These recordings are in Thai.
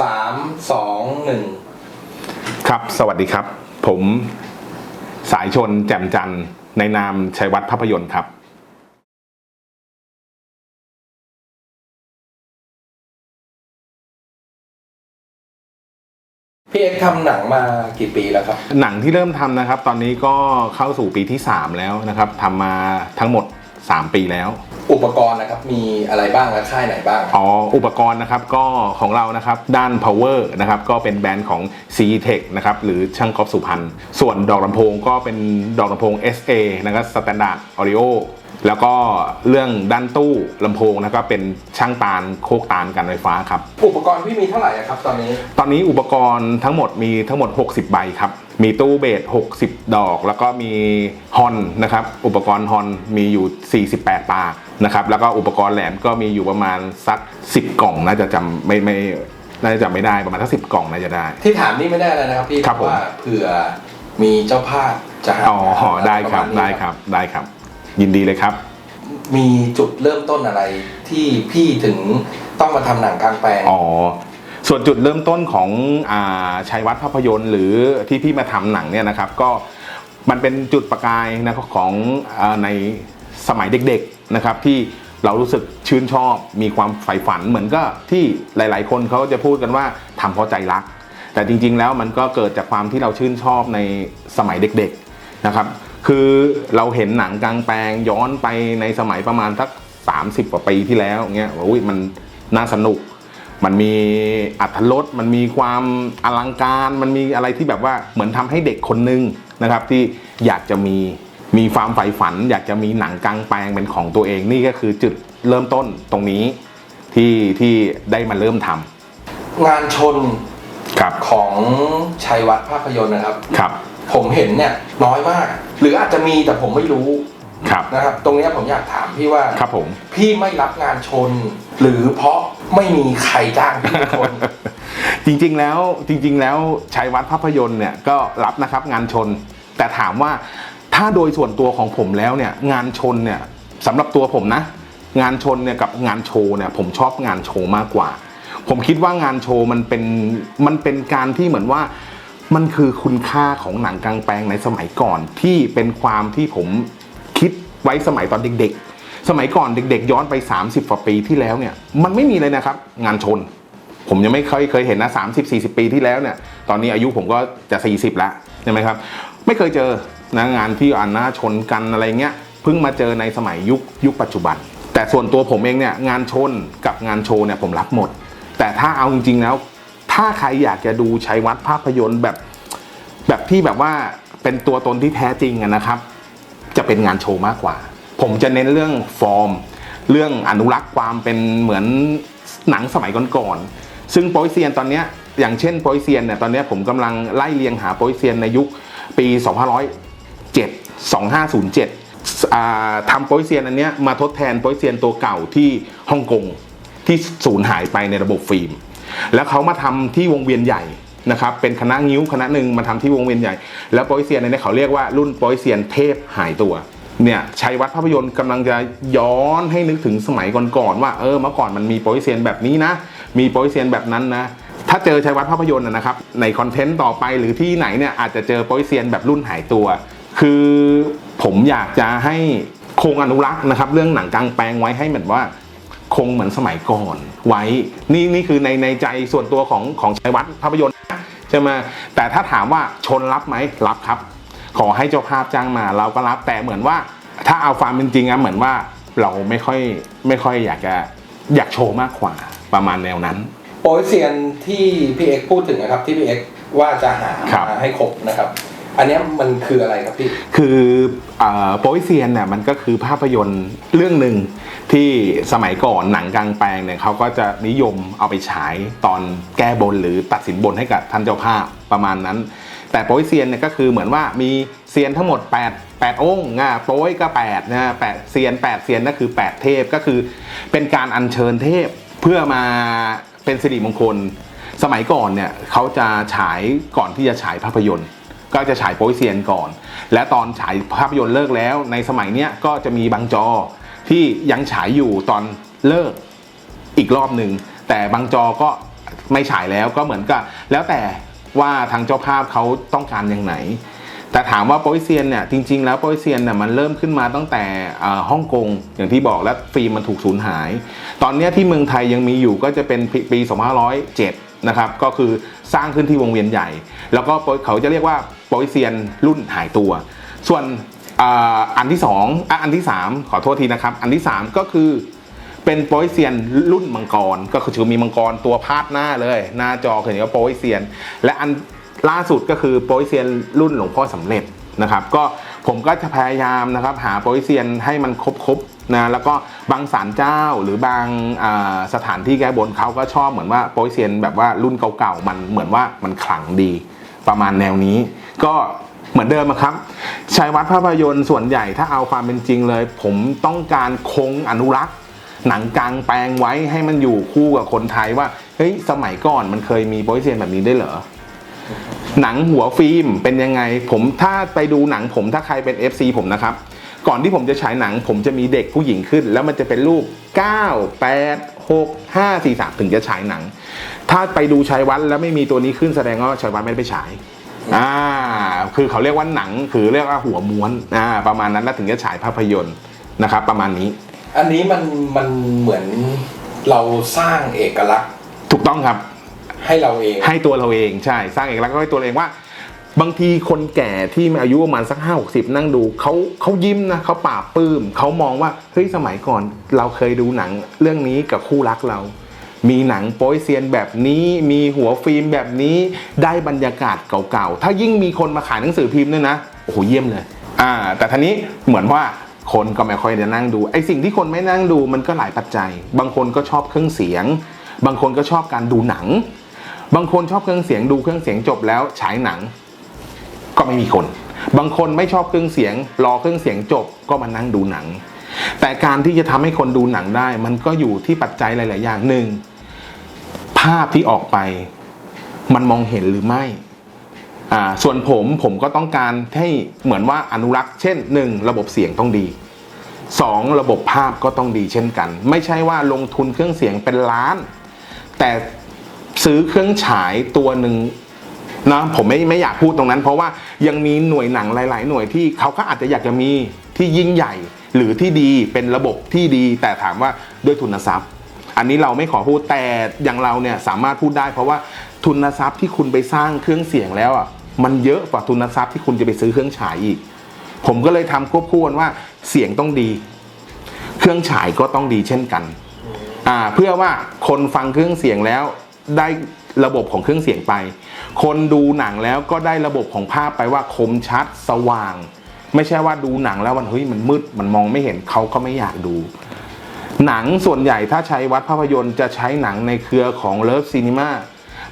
สามสองหนึ่งครับ สวัสดีครับ ผมสายชนแจ่มจันทร์ในนามชัยวัฒน์ภาพยนตร์ครับ พี่เอ็กซ์ทำหนังมากี่ปีแล้วครับ หนังที่เริ่มทำนะครับ ตอนนี้ก็เข้าสู่ปีที่ 3 แล้วนะครับทำมาทั้งหมด 3 ปีแล้ว อุปกรณ์นะครับมีอะไรบ้างและค่ายไหนบ้าง อ๋อ อุปกรณ์นะครับก็ของเรานะครับด้าน power นะครับก็เป็นแบรนด์ของ c t e c h นะครับหรือช่างกอล์ฟสุพรรณส่วนดอกลำโพงก็เป็นดอกลำโพง SA นะครับ Standard Audio แล้วก็เรื่องด้านตู้ลำโพงนะครับเป็นช่างตาลโคกตาลกันไฟฟ้าครับ อุปกรณ์พี่มีเท่าไหร่อะครับตอนนี้ ตอนนี้อุปกรณ์ทั้งหมดมีทั้งหมด 60 ใบครับ มีตู้เบส60 ดอก แล้วก็มีฮอนนะครับ อุปกรณ์ฮอนมีอยู่ 48 ปากนะครับแล้วก็อุปกรณ์แหลมก็มีอยู่ประมาณสัก 10 กล่องน่าจะจำไม่ไม่น่าจะจำไม่ได้ประมาณสักสิกล่องน่าจะได้ ที่ถามนี่ไม่ได้อะไรนะครับพี่ครับเพาะว่าเผื่อมีเจ้าภาพจะหาอ๋อได้ครับปะมาณนี้ได้ครับได้ครับ ยินดีเลยครับ มีจุดเริ่มต้นอะไรที่พี่ถึงต้องมาทำหนังกลางแปลง อ๋อ ส่วนจุดเริ่มต้นของอ่าชัยวัฒน์ภาพยนตร์ หรือที่พี่มาทำหนังเนี่ยนะครับ ก็มันเป็นจุดประกายนะครับของอาใน สมัยเด็กๆนะครับที่เรารู้สึกชื่นชอบมีความใฝ่ฝันเหมือนก็ที่หลาย ๆ คนเขาจะพูดกันว่าทำเพราะใจรัก แต่จริง ๆ แล้วมันก็เกิดจากความที่เราชื่นชอบในสมัยเด็กๆนะครับ คือเราเห็นหนังกลางแปลงย้อนไปในสมัยประมาณสัก 30 กว่าปีที่แล้วเงี้ยโอ้ยมันน่าสนุก มันมีอัธรสมันมีความอลังการ มันมีอะไรที่แบบว่าเหมือนทำให้เด็กคนนึงนะครับที่อยากจะมี มีความใฝ่ฝันอยากจะมีหนังกลางแปลงเป็นของตัวเองนี่ก็คือจุดเริ่มต้นตรงนี้ที่ที่ได้มาเริ่มทงานชนำครับของชัยวัฒน์ภาพยนตร์นะครับ ครับผมเห็นเนี่ยน้อยมาก หรืออาจจะมีแต่ผมไม่รู้ครับนะครับ ตรงเนี้ยผมอยากถามพี่ว่า ครับผม พี่ไม่รับงานชน หรือเพราะไม่มีใครจ้างพี่ชนจริงๆแล้วจริง ๆ แล้วชัยวัฒน์ภาพยนตร์เนี่ยก็รับนะครับงานชน แต่ถามว่า ถ้าโดยส่วนตัวของผมแล้วเนี่ยงานชนเนี่ยสำหรับตัวผมนะ งานชนเนี่ยกับงานโชว์เนี่ยผมชอบงานโชว์มากกว่า ผมคิดว่างานโชว์มันเป็นมันเป็นการที่เหมือนว่ามันคือคุณค่าของหนังกลางแปลงในสมัยก่อน ที่เป็นความที่ผมคิดไว้สมัยตอนเด็ก ๆ สมัยก่อนเด็ก ๆ ย้อนไป 30กว่าปีที่แล้วเนี่ยมันไม่มีเลยนะครับ งานชน ผมยังไม่เคยเคยเห็นนะ30 40 ปีที่แล้วเนี่ยตอนนี้อายุผมก็จะ 40แล้วใช่ไหมครับไม่เคยเจอ นะงานที่อ่านหน้าชนกันอะไรเงี้ยเพิ่งมาเจอในสมัยยุคยุคปัจจุบัน แต่ส่วนตัวผมเองเนี่ยงานชนกับงานโชว์เนี่ยผมรับหมด แต่ถ้าเอาจริงๆแล้ว ถ้าใครอยากจะดูชัยวัฒน์ภาพยนตร์แบบ แบบที่แบบว่าเป็นตัวตนที่แท้จริงนะครับ จะเป็นงานโชว์มากกว่า ผมจะเน้นเรื่องฟอร์ม เรื่องอนุรักษ์ความเป็นเหมือนหนังสมัยก่อนๆซึ่งโปรยเซียนตอนนี้อย่างเช่นโปรยเซียนเนี่ยตอนนี้ผมกำลังไล่เรียงหาโปรยเซียนในยุคปี 2507 2507ทำโปรยเซียนอันเนี้ยมาทดแทนโปรยเซียนตัวเก่าที่ฮ่องกงที่สูญหายไปในระบบฟิล์ม แล้วเขามาทำที่วงเวียนใหญ่นะครับเป็นคณะงิ้วคณะหนึ่งมาทำที่วงเวียนใหญ่ แล้วโปรยเซียนในนี้เขาเรียกว่ารุ่นโปรยเซียนเทพหายตัวเนี่ยชัยวัฒน์ภาพยนตร์กำลังจะย้อนให้นึกถึงสมัยก่อนๆว่าเออเมื่อก่อนมันมีโปรยเซียนแบบนี้นะ มีโปรยเซียนแบบนั้นนะ ถ้าเจอชัยวัฒน์ภาพยนตร์นะครับในคอนเทนต์ต่อไปหรือที่ไหนเนี่ยอาจจะเจอโปรยเซียนแบบรุ่นหายตัว คือผมอยากจะให้คงอนุรักษ์นะครับ เรื่องหนังกลางแปลงไว้ให้เหมือนว่า คงเหมือนสมัยก่อนไว้ นี่นี่คือในในใจส่วนตัวของของชัยวัฒน์ภาพยนตร์นะใช่ไหมแต่ถ้าถามว่าชนรับไหมรับครับ ขอให้เจ้าภาพจ้างมาเราก็รับแต่เหมือนว่า ถ้าเอาความเป็นจริงอะเหมือนว่าเราไม่ค่อยไม่ค่อยอยากจะอยากโชว์มากกว่าประมาณแนวนั้น โปรยเซียนที่พี่เอ็กซ์พูดถึงนะครับที่พี่เอ็กซ์ว่าจะหาครับมาให้ครบนะครับ อันนี้มันคืออะไรครับพี่ คือโปรยเซียนเนี่ยมันก็คือภาพยนตร์เรื่องหนึ่งที่สมัยก่อนหนังกลางแปลงเนี่ยเขาก็จะนิยมเอาไปฉายตอนแก้บนหรือตัดสินบนให้กับท่านเจ้าภาพประมาณนั้น แต่โปรยเซียนเนี่ยก็คือเหมือนว่ามีเซียนทั้งหมด 8 8 องค์อะโปรยก็8นะแปดเซียน 8 เซียนก็คือ 8 เทพก็คือเป็นการอัญเชิญเทพเพื่อมาเป็นสิริมงคล สมัยก่อนเนี่ยเขาจะฉายก่อนที่จะฉายภาพยนตร์ ก็จะฉายโป๊ยเซียนก่อน และตอนฉายภาพยนตร์เลิกแล้ว ในสมัยเนี้ยก็จะมีบางจอที่ยังฉายอยู่ตอนเลิกอีกรอบหนึ่งแต่บางจอก็ไม่ฉายแล้วก็เหมือนกับแล้วแต่ว่าทางเจ้าภาพเขาต้องการอย่างไหน แต่ถามว่าโปรยเซียนเนี่ยจริง ๆ แล้วโปรยเซียนเนี่ยมันเริ่มขึ้นมาตั้งแต่ฮ่องกงอย่างที่บอกแล้วฟิล์มมันถูกสูญหาย ตอนนี้ที่เมืองไทยยังมีอยู่ก็จะเป็นปีปี2507นะครับก็คือสร้างขึ้นที่วงเวียนใหญ่ แล้วก็เขาจะเรียกว่า โปรยเซียนรุ่นหายตัว ส่วนอันที่สองอันที่สามขอโทษทีนะครับ อันที่สามก็คือเป็นโปรยเซียนรุ่นมังกร ก็คือมีมังกรตัวพาดหน้าเลย หน้าจอเขียนว่าโปรยเซียน และอันล่าสุดก็คือโปรยเซียนรุ่นหลวงพ่อสำเร็จนะครับ ก็ผมก็จะพยายามนะครับ หาโปรยเซียนให้มันครบๆนะแล้วก็บางศาลเจ้าหรือบางาสถานที่แก้บนเขาก็ชอบเหมือนว่าโปรยเซียนแบบว่ารุ่นเก่าๆมันเหมือนว่ามันขลังดีประมาณแนวนี้ ก็เหมือนเดิมครับชัยวัฒน์ภาพยนตร์ส่วนใหญ่ถ้าเอาความเป็นจริงเลย ผมต้องการคงอนุรักษ์ หนังกลางแปลงไว้ให้มันอยู่คู่กับคนไทยว่าเฮ้ยสมัยก่อนมันเคยมีโปรยเซียนแบบนี้ได้เหรอหนังหัวฟิล์มเป็นยังไง ผมถ้าไปดูหนังผมถ้าใครเป็น FC ผมนะครับ ก่อนที่ผมจะฉายหนัง ผมจะมีเด็กผู้หญิงขึ้น แล้วมันจะเป็นรูป 9 8 6 5 4 3 ถึงจะฉายหนัง ถ้าไปดูชัยวัฒน์แล้วไม่มีตัวนี้ขึ้นแสดงว่าชัยวัฒน์ไม่ได้ไปฉาย อ่าคือเขาเรียกว่าหนังคือเรียกว่าหัวม้วนอ่าประมาณนั้นแล้วถึงจะฉายภาพยนตร์นะครับ ประมาณนี้ อันนี้มันมันเหมือนเราสร้างเอกลักษณ์ถูกต้องครับ ให้เราเองให้ตัวเราเองใช่ สร้างเอกลักษณ์ก็ให้ตัวเราเองว่า บางทีคนแก่ที่มีอายุประมาณสักห้าหกสิบนั่งดูเขาเขายิ้มนะเขาปราบปลื้มเขามองว่าเฮ้ยสมัยก่อนเราเคยดูหนังเรื่องนี้กับคู่รักเรา มีหนังโป๊ยเซียนแบบนี้ มีหัวฟิล์มแบบนี้ได้บรรยากาศเก่าๆ ถ้ายิ่งมีคนมาขายหนังสือพิมพ์ด้วยนะโอ้โหเยี่ยมเลยอ่าแต่ทีนี้เหมือนว่าคนก็ไม่ค่อยจะนั่งดูไอ้สิ่งที่คนไม่นั่งดูมันก็หลายปัจจัย บางคนก็ชอบเครื่องเสียง บางคนก็ชอบการดูหนัง บางคนชอบเครื่องเสียงดูเครื่องเสียงจบแล้วฉายหนัง ก็ไม่มีคน บางคนไม่ชอบเครื่องเสียง รอเครื่องเสียงจบก็มานั่งดูหนัง แต่การที่จะทำให้คนดูหนังได้ มันก็อยู่ที่ปัจจัยหลาย ๆ อย่างหนึ่ง ภาพที่ออกไป มันมองเห็นหรือไม่อ่าส่วนผมผมก็ต้องการให้เหมือนว่าอนุรักษ์เช่นหนึ่งระบบเสียงต้องดีสองระบบภาพก็ต้องดีเช่นกัน ไม่ใช่ว่าลงทุนเครื่องเสียงเป็นล้าน แต่ซื้อเครื่องฉายตัวหนึ่งนะผมไม่ไม่อยากพูดตรงนั้น เพราะว่ายังมีหน่วยหนังหลาย ๆ หน่วยที่เขาก็อาจจะอยากจะมีที่ยิ่งใหญ่ หรือที่ดีเป็นระบบที่ดี แต่ถามว่าด้วยทุนทรัพย์ อันนี้เราไม่ขอพูดแต่อย่างเราเนี่ยสามารถพูดได้ เพราะว่าทุนทรัพย์ที่คุณไปสร้างเครื่องเสียงแล้วอะมันเยอะกว่าทุนทรัพย์ที่คุณจะไปซื้อเครื่องฉายอีก ผมก็เลยทำควบคู่กันว่าเสียงต้องดี เครื่องฉายก็ต้องดีเช่นกันอ่าเพื่อว่าคนฟังเครื่องเสียงแล้วได้ระบบของเครื่องเสียงไป คนดูหนังแล้วก็ได้ระบบของภาพไปว่าคมชัดสว่าง ไม่ใช่ว่าดูหนังแล้วมันเฮ้ยมันมืดมันมองไม่เห็นเขาก็ไม่อยากดู หนังส่วนใหญ่ถ้าใช้วัดภาพยนตร์จะใช้หนังในเครือของเลิฟซีนีมา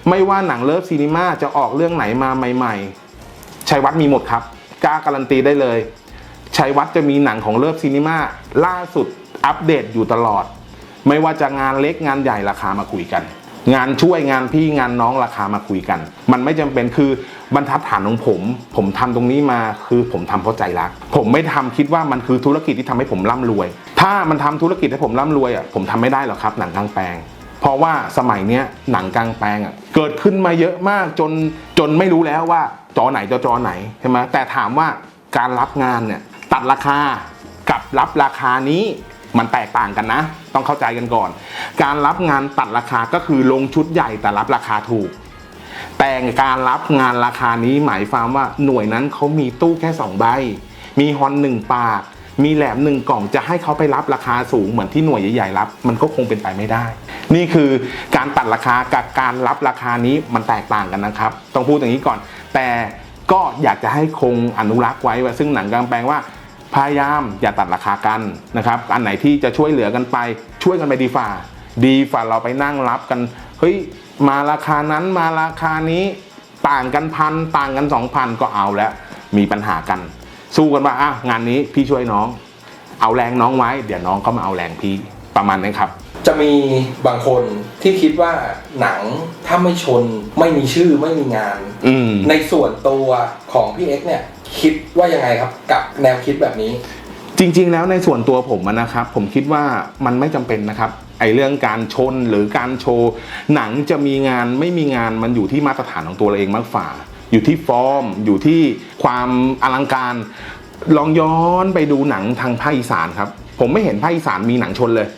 ไม่ว่าหนังเลิฟซีนีมาจะออกเรื่องไหนมาใหม่ ๆ ชัยวัดมีหมดครับกล้าการันตีได้เลย ชัยวัดจะมีหนังของเลิฟซีนีมาล่าสุดอัปเดตอยู่ตลอด ไม่ว่าจะงานเล็กงานใหญ่ราคามาคุยกัน งานช่วยงานพี่งานน้องราคามาคุยกัน มันไม่จำเป็นคือบรรทัดฐานของผม ผมทำตรงนี้มาคือผมทำเพราะใจรัก ผมไม่ทำคิดว่ามันคือธุรกิจที่ทำให้ผมร่ำรวย ถ้ามันทำธุรกิจให้ผมร่ำรวยอะผมทำไม่ได้หรอกครับหนังกลางแปลง เพราะว่าสมัยเนี้ยหนังกลางแปลงอะเกิดขึ้นมาเยอะมากจนจนไม่รู้แล้วว่าจอไหนจะจอไหนใช่ไหมแต่ถามว่าการรับงานเนี่ยตัดราคากับรับราคานี้มันแตกต่างกันนะ ต้องเข้าใจกันก่อน การรับงานตัดราคาก็คือลงชุดใหญ่แต่รับราคาถูก แต่การรับงานราคานี้หมายความว่าหน่วยนั้นเขามีตู้แค่สองใบมีฮอนหนึ่งปาก มีแหลมหนึ่งกล่องจะให้เขาไปรับราคาสูงเหมือนที่หน่วยใหญ่ๆรับ มันก็คงเป็นไปไม่ได้ นี่คือการตัดราคากับการรับราคานี้มันแตกต่างกันนะครับ ต้องพูดอย่างนี้ก่อน แต่ก็อยากจะให้คงอนุรักษ์ไว้ว่าซึ่งหนังกลางแปลงว่าพยายามอย่าตัดราคากันนะครับอันไหนที่จะช่วยเหลือกันไป ช่วยกันไปดีฝ่า ดีฝ่าเราไปนั่งรับกันเฮ้ยมาราคานั้นมาราคานี้ต่างกันพันต่างกันสองพันก็เอาแล้วมีปัญหากัน สู้กันว่าอะงานนี้พี่ช่วยน้อง เอาแรงน้องไว้ เดี๋ยวน้องก็มาเอาแรงพี่ประมาณนี้ครับ จะมีบางคนที่คิดว่าหนังถ้าไม่ชนไม่มีชื่อไม่มีงาน อืมในส่วนตัวของพี่เอ็กซ์เนี่ยคิดว่ายังไงครับกับแนวคิดแบบนี้ จริง ๆ แล้วในส่วนตัวผมอะนะครับ ผมคิดว่ามันไม่จำเป็นนะครับ ไอเรื่องการชนหรือการโชว์ หนังจะมีงานไม่มีงานมันอยู่ที่มาตรฐานของตัวเราเองมากฝ่า อยู่ที่ฟอร์ม อยู่ที่ความอลังการ ลองย้อนไปดูหนังทางภาคอีสานครับ ผมไม่เห็นภาคอีสานมีหนังชนเลย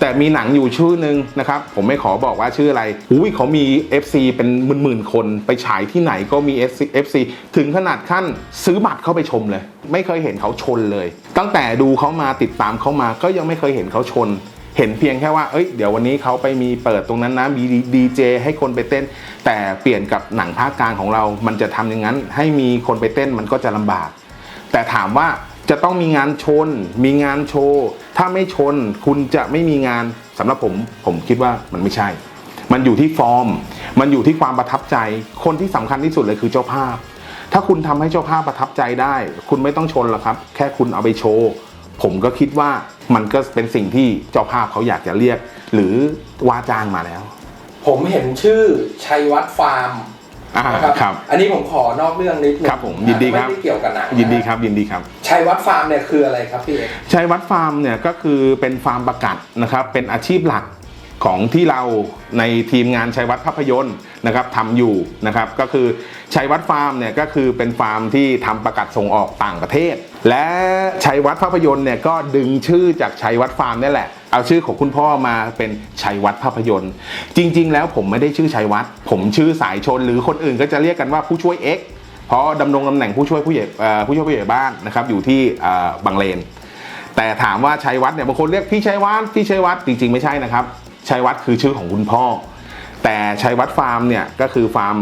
แต่มีหนังอยู่ชื่อหนึ่งนะครับ ผมไม่ขอบอกว่าชื่ออะไรอุ้ยเขามี FC เป็นหมื่นๆคน ไปฉายที่ไหนก็มี FC FC ถึงขนาดขั้นซื้อบัตรเข้าไปชมเลย ไม่เคยเห็นเขาชนเลย ตั้งแต่ดูเขามาติดตามเขามาก็ยังไม่เคยเห็นเขาชน เห็นเพียงแค่ว่า เอ้ย เดี๋ยววันนี้เขาไปมีเปิดตรงนั้นนะ มีดีเจให้คนไปเต้น แต่เปลี่ยนกับหนังภาคกลางของเรา มันจะทำอย่างนั้น ให้มีคนไปเต้นมันก็จะลำบาก แต่ถามว่าจะต้องมีงานชน มีงานโชว์ ถ้าไม่ชน คุณจะไม่มีงานสำหรับผม ผมคิดว่ามันไม่ใช่ มันอยู่ที่ฟอร์ม มันอยู่ที่ความประทับใจ คนที่สำคัญที่สุดเลยคือเจ้าภาพ ถ้าคุณทำให้เจ้าภาพประทับใจได้ คุณไม่ต้องชนหรอกครับ แค่คุณเอาไปโชว์ ผมก็คิดว่า มันก็เป็นสิ่งที่เจ้าภาพเขาอยากจะเรียก หรือว่าจ้างมาแล้ว ผมเห็นชื่อชัยวัฒน์ฟาร์มอ่านะครับครับ อันนี้ผมขอนอกเรื่องนิดนึงครับผมยินดีครับ ไม่ได้เกี่ยวกับหนังนะยินดีครับยินดีครับ ชัยวัฒน์ฟาร์มเนี่ยคืออะไรครับพี่เอกชัยวัฒน์ฟาร์มเนี่ยก็คือเป็นฟาร์มประกัดนะครับ เป็นอาชีพหลักของที่เราในทีมงานชัยวัฒน์ภาพยนตร์นะครับทำอยู่นะครับ ก็คือชัยวัฒน์ฟาร์มเนี่ยก็คือเป็นฟาร์มที่ทำประกัดส่งออกต่างประเทศ และชัยวัฒน์ภาพยนตร์เนี่ยก็ดึงชื่อจากชัยวัฒน์ฟาร์มนี่แหละ เอาชื่อของคุณพ่อมาเป็นชัยวัฒน์ภาพยนตร์ จริง ๆ แล้วผมไม่ได้ชื่อชัยวัฒน์ผมชื่อสายชน หรือคนอื่นก็จะเรียกกันว่าผู้ช่วย X เพราะดำรงตำแหน่งผู้ช่วยผู้ใหญ่ผู้ช่วยผู้ใหญ่บ้านนะครับอยู่ที่บางเลน แต่ถามว่าชัยวัฒน์เนี่ยบางคนเรียกพี่ชัยวัฒน์พี่ชัยวัฒน์จริง ๆ ไม่ใช่นะครับชัยวัฒน์คือชื่อของคุณพ่อ แต่ชัยวัฒน์ฟาร์มเนี่ยก็คือฟาร์ม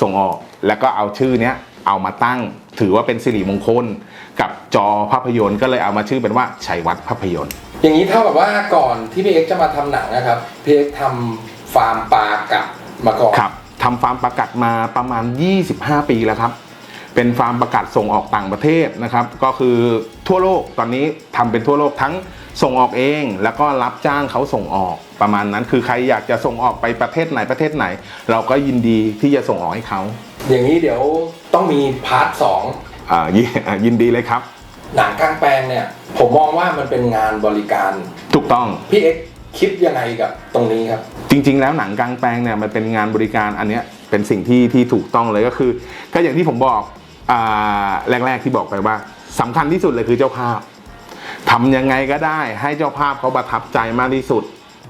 ส่งออก แล้วก็เอาชื่อเนี้ยเอามาตั้ง ถือว่าเป็นสิริมงคล กับจอภาพยนตร์ก็เลยเอามาชื่อเป็นว่าชัยวัฒน์ภาพยนตร์ อย่างนี้เท่ากับว่าก่อนที่พี่เอกจะมาทำหนังนะครับพี่เอกทำฟาร์มปลากับมาก่อน ครับทำฟาร์มประกัดมาประมาณ 25 ปีแล้วครับ เป็นฟาร์มประกัดส่งออกต่างประเทศนะครับ ก็คือทั่วโลกตอนนี้ทำเป็นทั่วโลกทั้งส่งออกเอง แล้วก็รับจ้างเขาส่งออกประมาณนั้น คือใครอยากจะส่งออกไปประเทศไหนประเทศไหน เราก็ยินดีที่จะส่งออกให้เขา อย่างนี้เดี๋ยว ต้องมีพาร์ทสองอ่ายิอ่ายินดีเลยครับ หนังกลางแปลงเนี่ย ผมมองว่ามันเป็นงานบริการ ถูกต้อง พี่เอ็กซ์คิดยังไงกับตรงนี้ครับ จริง ๆ แล้วหนังกลางแปลงเนี่ยมันเป็นงานบริการอันเนี้ยเป็นสิ่งที่ที่ถูกต้องเลยก็คือ ก็อย่างที่ผมบอกอ่าแรก ๆที่บอกไปว่าสำคัญที่สุดเลยคือเจ้าภาพทำยังไงก็ได้ให้เจ้าภาพเขาประทับใจมากที่สุด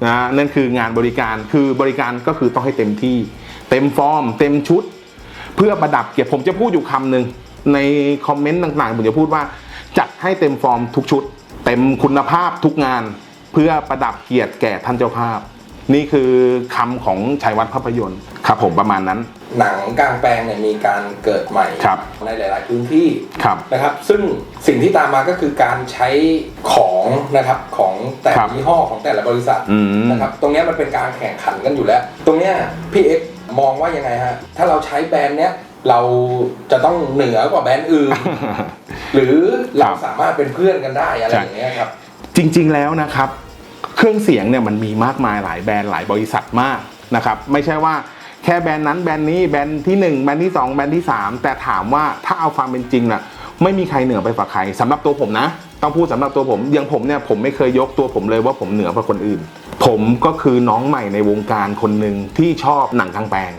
นะนั่นคืองานบริการคือบริการก็คือต้องให้เต็มที่ เต็มฟอร์ม เต็มชุด เพื่อประดับเกียรติผมจะพูดอยู่คำหนึ่งในคอมเมนต์ต่างๆผมจะพูดว่า จัดให้เต็มฟอร์มทุกชุด เต็มคุณภาพทุกงาน เพื่อประดับเกียรติแก่ท่านเจ้าภาพ นี่คือคำของชัยวัฒน์ภาพยนตร์ครับผมประมาณนั้น หนังกลางแปลงเนี่ยมีการเกิดใหม่ครับในหลาย ๆ พื้นที่ครับนะครับ ซึ่งสิ่งที่ตามมาก็คือการใช้ของนะครับของแต่ครัละบยี่ห้อของแต่ละบริษัทอืมนะครับตรงเนี้ยมันเป็นการแข่งขันกันอยู่แล้ว ตรงเนี้ยพี่เอ็กซ์ มองว่ายังไงฮะ ถ้าเราใช้แบรนด์เนี้ยเราจะต้องเหนือกว่าแบรนด์อื่น หรือเราสามารถเป็นเพื่อนกันได้อะไรอย่างเงี้ยครับ จริงๆแล้วนะครับ เครื่องเสียงเนี่ยมันมีมากมายหลายแบรนด์หลายบริษัทมากนะครับ ไม่ใช่ว่าแค่แบรนด์นั้นแบรนด์นี้แบรนด์ที่หนึ่งแบรนด์ที่สองแบรนด์ที่สามแต่ถามว่าถ้าเอาความเป็นจริงน่ะไม่มีใครเหนือไปกว่าใครสำหรับตัวผมนะ ต้องพูดสำหรับตัวผมอย่างผมเนี่ยผมไม่เคยยกตัวผมเลยว่าผมเหนือกว่าคนอื่น ผมก็คือน้องใหม่ในวงการคนหนึ่งที่ชอบหนังกลางแปลง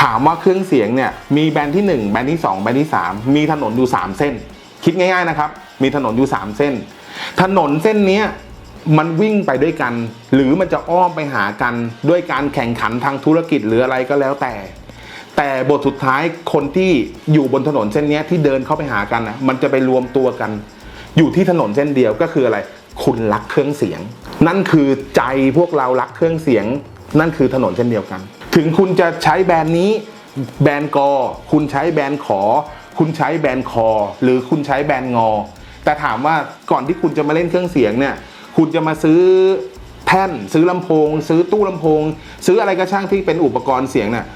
ถามว่าเครื่องเสียงเนี่ยมีแบรนด์ที่ 1 แบรนด์ที่ 2 แบรนด์ที่ 3 มีถนนอยู่ 3 เส้น คิดง่ายๆนะครับ มีถนนอยู่ 3 เส้น ถนนเส้นเนี้ยมันวิ่งไปด้วยกัน หรือมันจะอ้อมไปหากันด้วยการแข่งขันทางธุรกิจหรืออะไรก็แล้วแต่ แต่บทสุดท้ายคนที่อยู่บนถนนเส้นนี้ที่เดินเข้าไปหากันนะมันจะไปรวมตัวกัน อยู่ที่ถนนเส้นเดียวก็คืออะไร คุณรักเครื่องเสียง นั่นคือใจพวกเรารักเครื่องเสียง นั่นคือถนนเส้นเดียวกัน ถึงคุณจะใช้แบรนด์นี้แบรนด์กอ คุณใช้แบรนด์ขอ คุณใช้แบรนด์คอ หรือคุณใช้แบรนด์งอ แต่ถามว่าก่อนที่คุณจะมาเล่นเครื่องเสียงเนี่ย คุณจะมาซื้อแท่นซื้อลำโพง ซื้อตู้ลำโพง ซื้ออะไรก็ช่างที่เป็นอุปกรณ์เสียงเนี่ย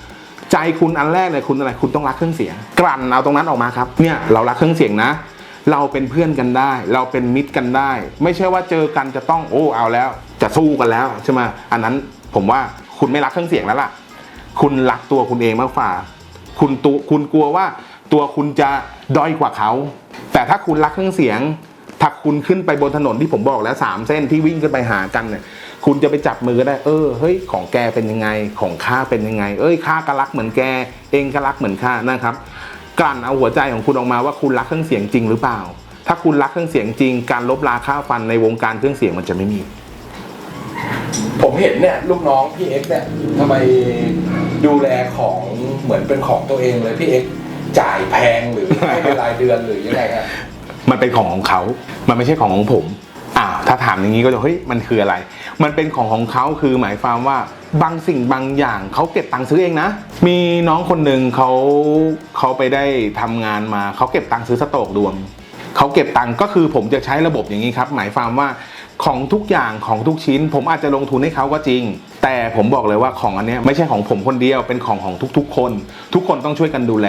ใจคุณอันแรกเลยคุณอะไรคุณต้องรักเครื่องเสียง กลั่นเอาตรงนั้นออกมาครับเนี่ยเรารักเครื่องเสียงนะ เราเป็นเพื่อนกันได้ เราเป็นมิตรกันได้ ไม่ใช่ว่าเจอกันจะต้องโอ้เอาแล้ว จะสู้กันแล้วใช่ไหมอันนั้นผมว่าคุณไม่รักเครื่องเสียงแล้วล่ะ คุณรักตัวคุณเองมากกว่าคุณตัวคุณกลัวว่าตัวคุณจะด้อยกว่าเขา แต่ถ้าคุณรักเครื่องเสียง ถ้าคุณขึ้นไปบนถนนที่ผมบอกแล้วสามเส้นที่วิ่งขึ้นไปหากันเนี่ยคุณจะไปจับมือก็ได้ เออ เฮ้ย ของแกเป็นยังไง ของข้าเป็นยังไง เอ้ย ข้าก็รักเหมือนแก เองก็รักเหมือนข้า นะครับ กลั่นเอาหัวใจของคุณออกมาว่าคุณรักเครื่องเสียงจริงหรือเปล่า ถ้าคุณรักเครื่องเสียงจริง การลบราค่าฟันในวงการเครื่องเสียงมันจะไม่มี ผมเห็นเนี่ยลูกน้องพี่เอ็กซ์เนี่ยทำไมดูแลของเหมือนเป็นของตัวเองเลยพี่เอ็กซ์จ่ายแพงหรือให้เป็นรายเดือนหรือยังไงฮะมันเป็นของของเขา มันไม่ใช่ของของผม อ่า ถ้าถามอย่างนี้ก็จะเฮ้ย มันคืออะไร มันเป็นของของเขาคือหมายความว่าบางสิ่งบางอย่างเขาเก็บตังค์ซื้อเองนะ มีน้องคนหนึ่งเขาเขาไปได้ทำงานมาเขาเก็บตังค์ซื้อสโตรกดวงเขาเก็บตังค์ก็คือผมจะใช้ระบบอย่างนี้ครับ หมายความว่าของทุกอย่างของทุกชิ้น ผมอาจจะลงทุนให้เขาก็จริง แต่ผมบอกเลยว่าของอันนี้ไม่ใช่ของผมคนเดียวเป็นของของทุกๆ คน ทุกคนต้องช่วยกันดูแล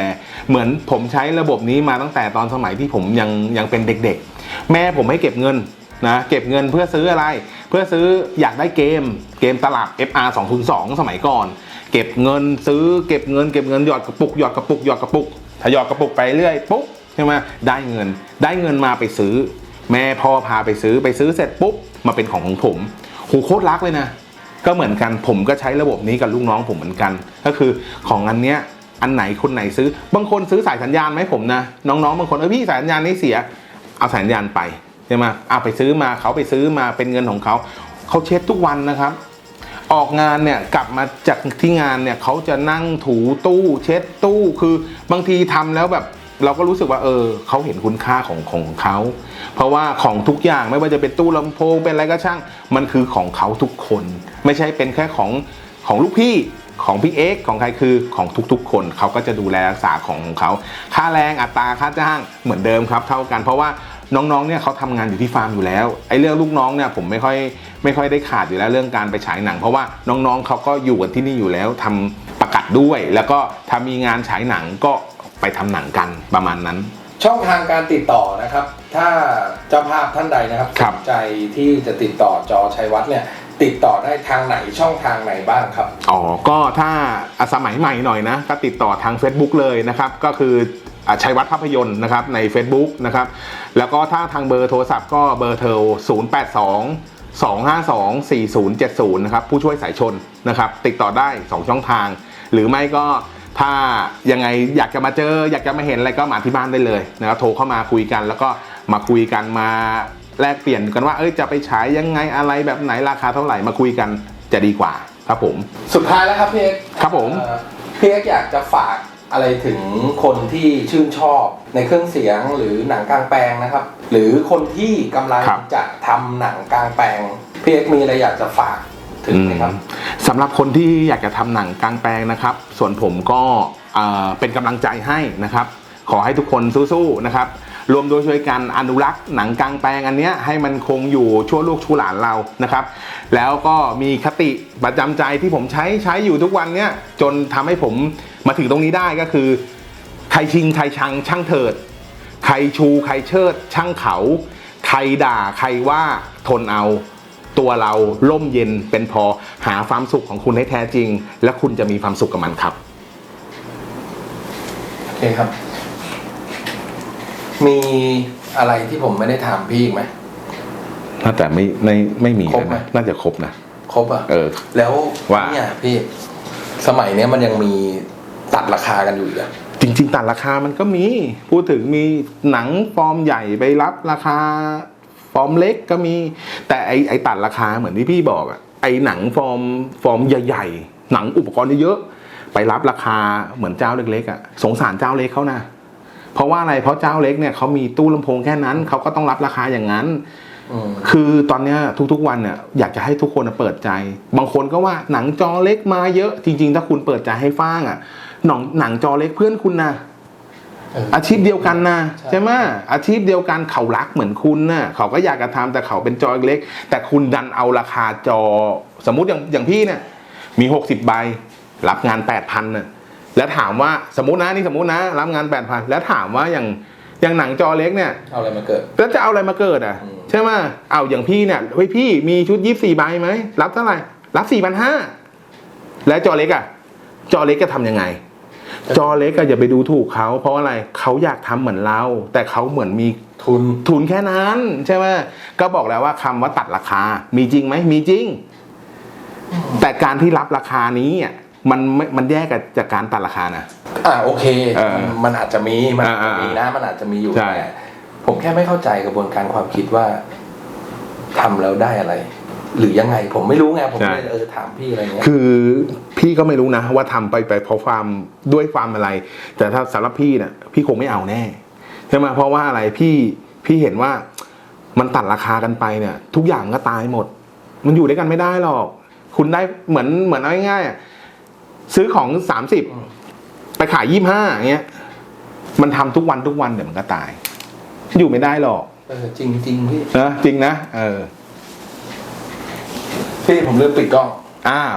เหมือนผมใช้ระบบนี้มาตั้งแต่ตอนสมัยที่ผมยังยังเป็นเด็ก ๆ แม่ผมให้เก็บเงิน นะเก็บเงินเพื่อซื้ออะไร เพื่อซื้ออยากได้เกมเกมตลับ FR 202 สมัยก่อน เก็บเงินซื้อเก็บเงินเก็บเงินหยอดกระปุกหยอดกระปุกหยอดกระปุกถ้าหยอดกระปุกไปเรื่อยปุ๊บใช่ไหมได้เงิน ได้เงินมาไปซื้อ แม่พ่อพาไปซื้อไปซื้อเสร็จปุ๊บมาเป็นของของผมโหโคตรรักเลยนะ ก็เหมือนกันผมก็ใช้ระบบนี้กับลูกน้องผมเหมือนกัน ก็คือของอันเนี้ยอันไหนคนไหนซื้อบางคนซื้อสายสัญญาณไหมผมนะน้องๆบางคนเออพี่สายสัญญาณนี้เสียเอาสายสัญญาณไป ใช่ไหมเอาไปซื้อมาเขาไปซื้อมาเป็นเงินของเขาเขาเช็ดทุกวันนะครับ ออกงานเนี่ยกลับมาจากที่งานเนี่ยเขาจะนั่งถูตู้เช็ดตู้คือบางทีทำแล้วแบบเราก็รู้สึกว่าเออเขาเห็นคุณค่าของของเขา เพราะว่าของทุกอย่างไม่ว่าจะเป็นตู้ลำโพงเป็นอะไรก็ช่าง มันคือของเขาทุกคน ไม่ใช่เป็นแค่ของของลูกพี่ของพี่เอ็กของใครคือของทุกๆ คนเขาก็จะดูแลรักษาของของเขา ค่าแรงอัตราค่าจ้างเหมือนเดิมครับเท่ากันเพราะว่า น้องๆเนี่ยเขาทำงานอยู่ที่ฟาร์มอยู่แล้วไอ้เรื่องลูกน้องเนี่ยผมไม่ค่อยไม่ค่อยได้ขาดอยู่แล้วเรื่องการไปฉายหนัง เพราะว่าน้องๆเขาก็อยู่กันที่นี่อยู่แล้วทำประกาศด้วย แล้วก็ถ้ามีงานฉายหนังก็ไปทำหนังกันประมาณนั้น ช่องทางการติดต่อนะครับ ถ้าเจ้าภาพท่านใดนะครับครับสนใจที่จะติดต่อจอชัยวัฒน์เนี่ยติดต่อได้ทางไหนช่องทางไหนบ้างครับ อ๋อ ก็ถ้าอะสมัยใหม่หน่อยนะ ก็ติดต่อทาง Facebook เลยนะครับ ก็คืออะ ชัยวัฒน์ภาพยนตร์นะครับใน Facebook นะครับแล้วก็ถ้าทางเบอร์โทรศัพท์ก็เบอร์โทร082 252 4070 นะครับ ผู้ช่วยสายชนนะครับ ติดต่อได้ 2 ช่องทาง หรือไม่ก็ถ้ายังไงอยากจะมาเจอ อยากจะมาเห็นอะไรก็มาที่บ้านได้เลยนะครับโทรเข้ามาคุยกัน แล้วก็มาคุยกันมาแลกเปลี่ยนกันว่าเอ้ยจะไปฉายยังไงอะไรแบบไหนราคาเท่าไหร่มาคุยกันจะดีกว่าครับผม สุดท้ายแล้วครับพี่เอ็กซ์ครับผมเอ่อพี่เอ็กซ์อยากจะฝาก อะไรถึงคนที่ชื่นชอบในเครื่องเสียงหรือหนังกลางแปลงนะครับ หรือคนที่กำลังครับ จะทำหนังกลางแปลงพี่เอ็กซ์มีอะไรอยากจะฝากถึงไหมครับอืมสำหรับคนที่อยากจะทำหนังกลางแปลงนะครับ ส่วนผมก็เอ่อเป็นกำลังใจให้นะครับ ขอให้ทุกคนสู้ๆนะครับ รวมโดวยช่วยกันอนุรักษ์หนังกลางแปลงอันเนี้ยให้มันคงอยู่ชั่วลูกชั่วหลานเรานะครับ แล้วก็มีคติประจำใจที่ผมใช้ใช้อยู่ทุกวันเนี้ยจนทำให้ผม มาถึงตรงนี้ได้ก็คือใครชิงใครชังช่างเถิด ใครชูใครเชิด ช่างเขา ใครด่าใครว่าทนเอาตัวเราล่มเย็นเป็นพอหาความสุขของคุณให้แท้จริง และคุณจะมีความสุขกับมันครับ โอเคครับ มีอะไรที่ผมไม่ได้ถามพี่อีกไหมน่าจะไม่ไม่ไม่มีครบแล้วไหม นะน่าจะครบนะ ครบอะ เออ แล้วว่า เนี่ยพี่สมัยเนี้ยมันยังมี ตัดราคากันอยู่อีกอะจริง ๆ ตัดราคามันก็มี พูดถึงมีหนังฟอร์มใหญ่ไปรับราคาฟอร์มเล็กก็มี แต่ไอไอตัดราคาเหมือนที่พี่บอกอะไอหนังฟอร์มฟอร์มใหญ่ ๆ หนังอุปกรณ์เยอะๆไปรับราคาเหมือนเจ้าเล็กๆอะสงสารเจ้าเล็กเขานะเพราะว่าอะไรเพราะเจ้าเล็กเนี่ยเขามีตู้ลำโพงแค่นั้นเขาก็ต้องรับราคาอย่างนั้นอืมคือตอนเนี้ยทุกๆวันเนี่ยอยากจะให้ทุกคนน่ะเปิดใจ บางคนก็ว่าหนังจอเล็กมาเยอะจริง ๆ ถ้าคุณเปิดใจให้ฟ้างอะ หนังหนังจอเล็กเพื่อนคุณนะเอออาชีพเดียวกันนะใช่ใช่ไหมอาชีพเดียวกันเขารักเหมือนคุณนะเขาก็อยากจะทำแต่เขาเป็นจอเล็ก แต่คุณดันเอาราคาจอ สมมุติอย่างอย่างพี่เนี่ยมี60ใบรับงาน8,000น่ะแล้วถามว่าสมมตินะนี่สมมตินะ รับงาน8,000แล้วถามว่าอย่างอย่างหนังจอเล็กเนี่ยเอาอะไรมาเกิด แล้วจะเอาอะไรมาเกิดอะอืมใช่ไหมเอาอย่างพี่เนี่ยเฮ้ยพี่มีชุดยี่สี่ใบไหมรับเท่าไหร่รับสี่พันห้าแล้วจอเล็กอะ จอเล็กจะทำยังไง จอเล็กก็อย่าไปดูถูกเขาเพราะอะไรเขาอยากทำเหมือนเรา แต่เขาเหมือนมีทุนทุนแค่นั้นใช่ไหมก็บอกแล้วว่าคำว่าตัดราคา มีจริงไหมมีจริง แต่การที่รับราคานี้อะมันไม่มันแยกกับจากการตัดราคานะอ่าโอเคเออมันมันอาจจะมีมันอาจจะมีอ่านะมันอาจจะมีอยู่ใช่แต่ผมแค่ไม่เข้าใจกระบวนการความคิดว่าทำแล้วได้อะไร หรือยังไงผมไม่รู้ไงผมเลยเออถามพี่อะไรเงี้ยคือพี่ก็ไม่รู้นะ ว่าทำไปไปเพราะความด้วยความอะไร แต่ถ้าสำหรับพี่เนี่ยพี่คงไม่เอาแน่ใช่ไหมเพราะว่าอะไรพี่พี่เห็นว่ามันตัดราคากันไปเนี่ย ทุกอย่างก็ตายหมด มันอยู่ด้วยกันไม่ได้หรอก คุณได้เหมือนเหมือนเอาง่ายๆอะซื้อของสามสิบไปขายยี่ห้าอย่างเงี้ยมันทำทุกวันทุกวันเดี๋ยวมันก็ตาย อยู่ไม่ได้หรอกเออจริงจริงๆพี่นะจริงนะเออ พี่ผมเริ่มปิดกล้อง อ้าว